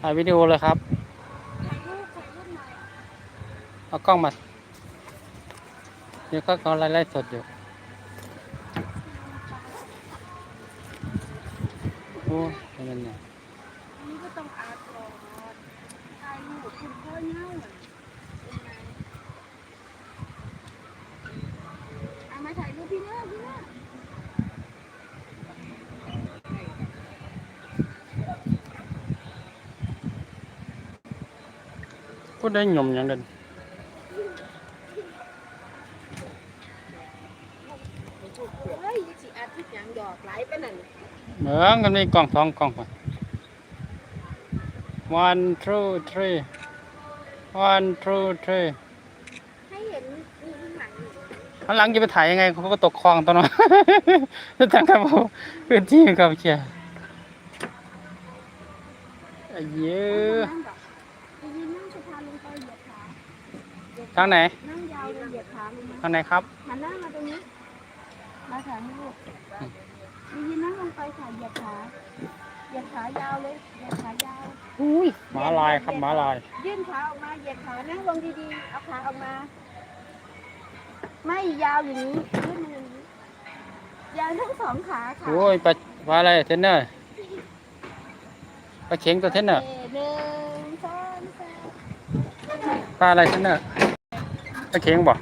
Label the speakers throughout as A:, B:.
A: ถ่ายวิดีโอเลยครับ เอากล้องมาเดี๋ยวก็กำลังไล่สดอยู่โอ้ยเป็นยังไง
B: อันนี้ก็ต้องอาร์ตก่อนถ่ายรูปคุณพ่อเน่าอะเป็นไงเอามาถ่ายรูปพี่เน่าพี่เน่า
A: พูดได้หย่อมอย่างเด่น
B: เฮ้ยสิอาทิตย์ยังหยอกไหลไปนั่น
A: เหมือนกันนี่กล้องสองกล้องไป one two three one two three
B: ให้เห็นนี่ข้างหลังนี่
A: ข้างหลังจะไปถ่ายยังไงเขาก็ตกคลองตอนนั้นจะทางครับผมพื้นที่ครับเชียร์ไอ้เยอะ ทางไหน
B: นั่งยาวเลยเหยียดขาลงมา
A: ทางไหนครับ
B: หันหน้ามาตรงนี้ มาถ่ายให้ลูกไปยืนนั่งลงไปค่ะเหยียดขาเหยียดขายาวเลยเหยียดขายาว
A: อุ้ยหมาลายครับหมาลาย
B: ยื่นขาออกมาเหยียดขานั่งลงดีๆ เอาขาออกมา ไม่ยาวอย่างนี้ยื่นมืออย่างนี้ยาวทั้งสองขาค่ะ
A: โอ้ยปลาปลาอะไรเทนเนอร์ปลาเข็งตัวเทนเนอร์
B: โคหนึ่งสองสาม
A: ปลาอะไรเทนเนอร์ ปลาเข็งบ่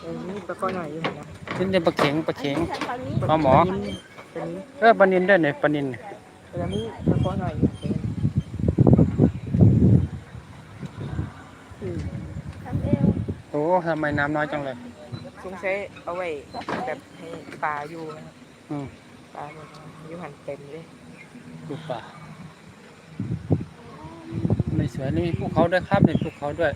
C: เออนี่ปลาก้อยหน่อยอยู่นะ
A: เทนเนอร์ปลาเข็งปลาเข็ง
B: อันนี้ฝั่งนี้
A: ปลาหมอ
C: เป็นนี้
A: เออปลานินด้วยเนี่ยปลานิน
C: เป็นนี้ปลาก้อยหน่อยอยู่เป็นอืม
B: ทำเอว
A: โอ้ทำไมน้ำน้อยจังเลย
C: สงสัยเอาไว้แบบให้ปลาอยู่นะครับ
A: อืม
C: ปลาแบบอยู่หันเต็มเลย
A: ดูป่า ไม่สวยนี่มีภูเขาด้วยครับนี่ภูเขาด้วย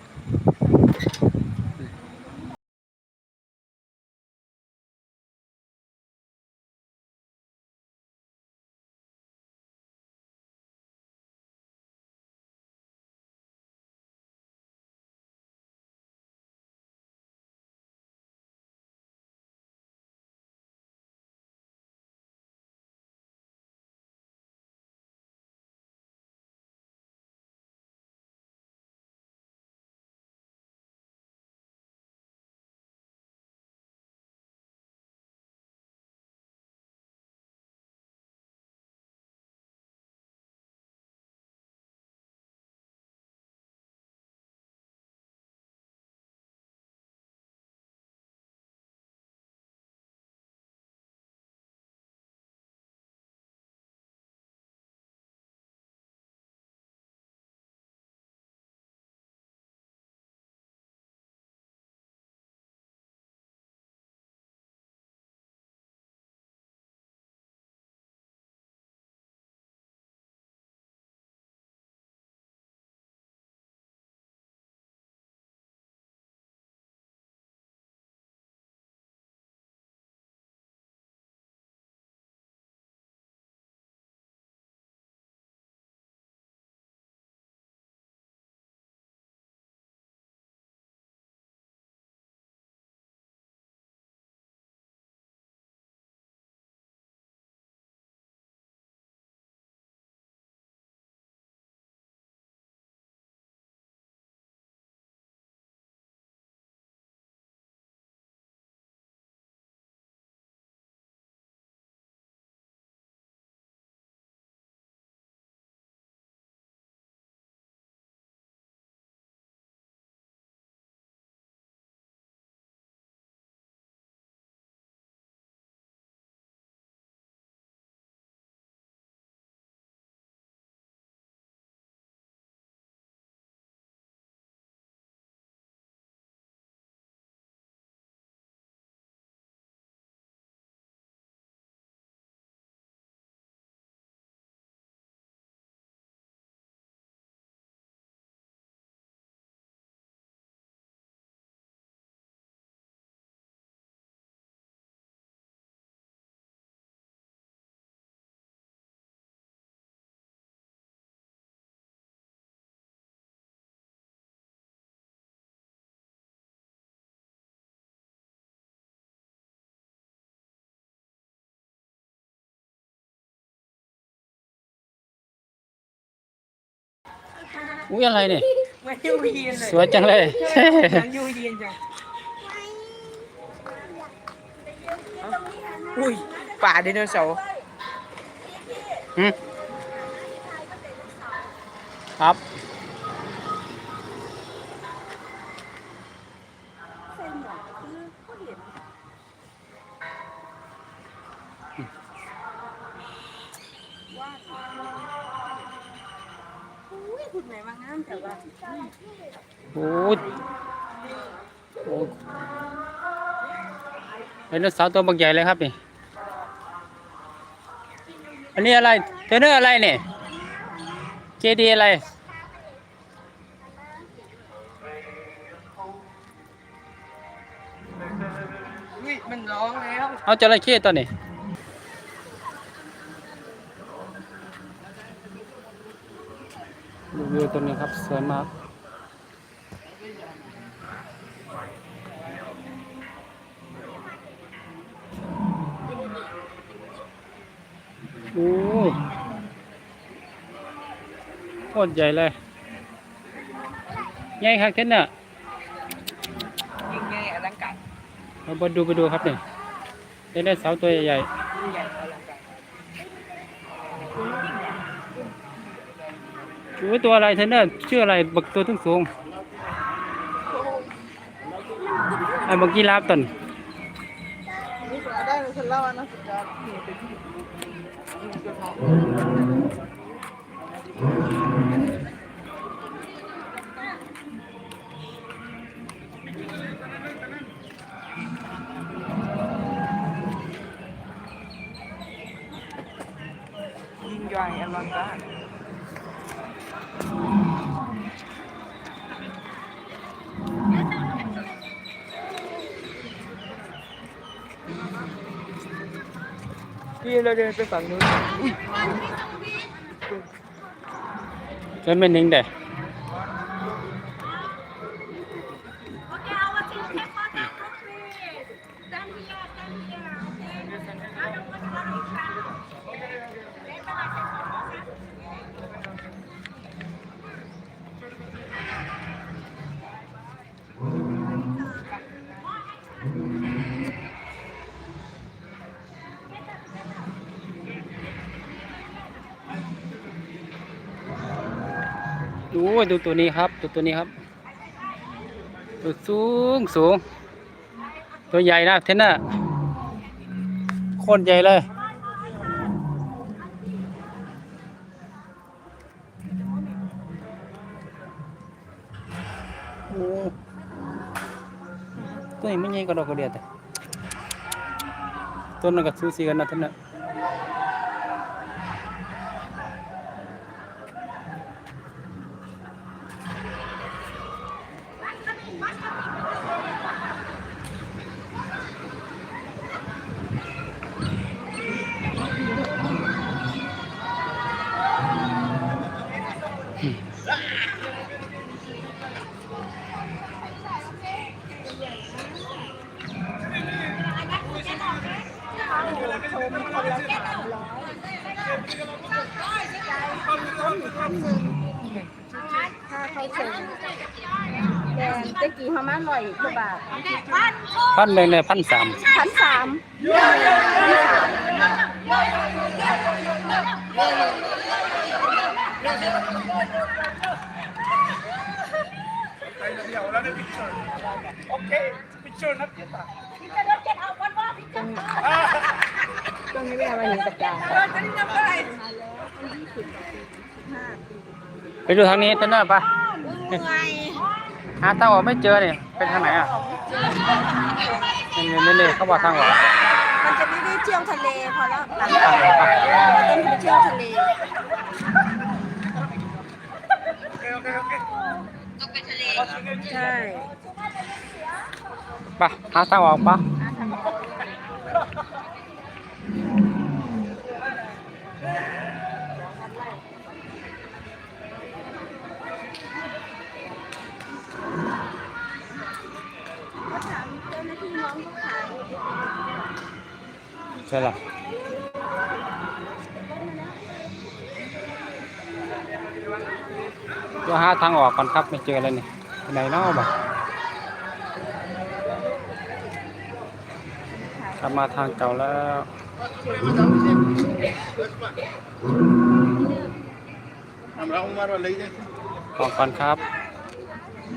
A: อุ้ยอะไรเนี่ย
C: ไม่ยูเยียนเลย
A: สวยจังเลย
C: หนังยูเยียนจังอุ้ยป่าไดโนเสาร์
A: หืมครับ
B: เส้นหลักคื อผู้เห็นอุ้ยคุณแม่มางามแต่ว่า
A: โอ้ยโอ้ยไดโนเสาร์ตัวบักใหญ่เลยครับนี่ อันนี้อะไรเทรนเนอร์อะไรเนี่ยเจดีอะไร
C: อุ้ยมันร้องแล้ว
A: เอาจระเข้ตัวนี้ วิวตัวนี้ครับสวยมาก โอ้ยโคตรใหญ่เลย ใหญ่ครับเทนน่ะ
C: ยิ่งใหญ่อลังการ
A: เราไปดูไปดูครับเนี่ยได้ได้เสาตัวใหญ่
C: ยิ่งใหญ่อลังการ
A: ๆโอ้ยตัวอะไรเทนเนอร์ชื่ออะไรบักตัวทุ่งสูงไอ้บักกีราฟตัน
C: พี่เราเดินไปฝั่งนู้นอุ้ย
A: ใช่ไม่นิ่งเด้ ดูดูตัวนี้ครับดูตัวนี้ครับ ตัวสูงสูง ตัวใหญ่นะเทนนอร์โคตรใหญ่เลยโอ้ตัวนี้ไม่ใหญ่กว่าดอกกระเดียดแต่ต้นนั้นก็สูสีกันนะเทนเนอ
B: ค่าเข้าชมแดงตะกี้ประมาณร้อยกว่าบาท
A: พันแบงเลยพันสาม
B: พันสาม
C: ต้อ งไม่ได้มาเห็นกระจาย
A: ไปดูทางนี้เทนเนอร์ปะหาทางออกไม่เจอเนี่ยเป็นทางไหนอะนี่นี่นี่เขาบอกทางออก
B: มันจะไม่ได้เที่ยวทะเลพอแล้วหลัง
A: ไปไป
B: เราต้องไปเที่ยวทะเลใช่
A: ไปหาทางออกปะ ใช่หรอเดี๋ยวหาทางออกก่อนครับไม่เจอแล้วนี่ไหนเนอะบ่กกลับมาทางเก่าแล้ว
C: ทำแล้
A: วมาเลยจ้ะขอบคุณครับ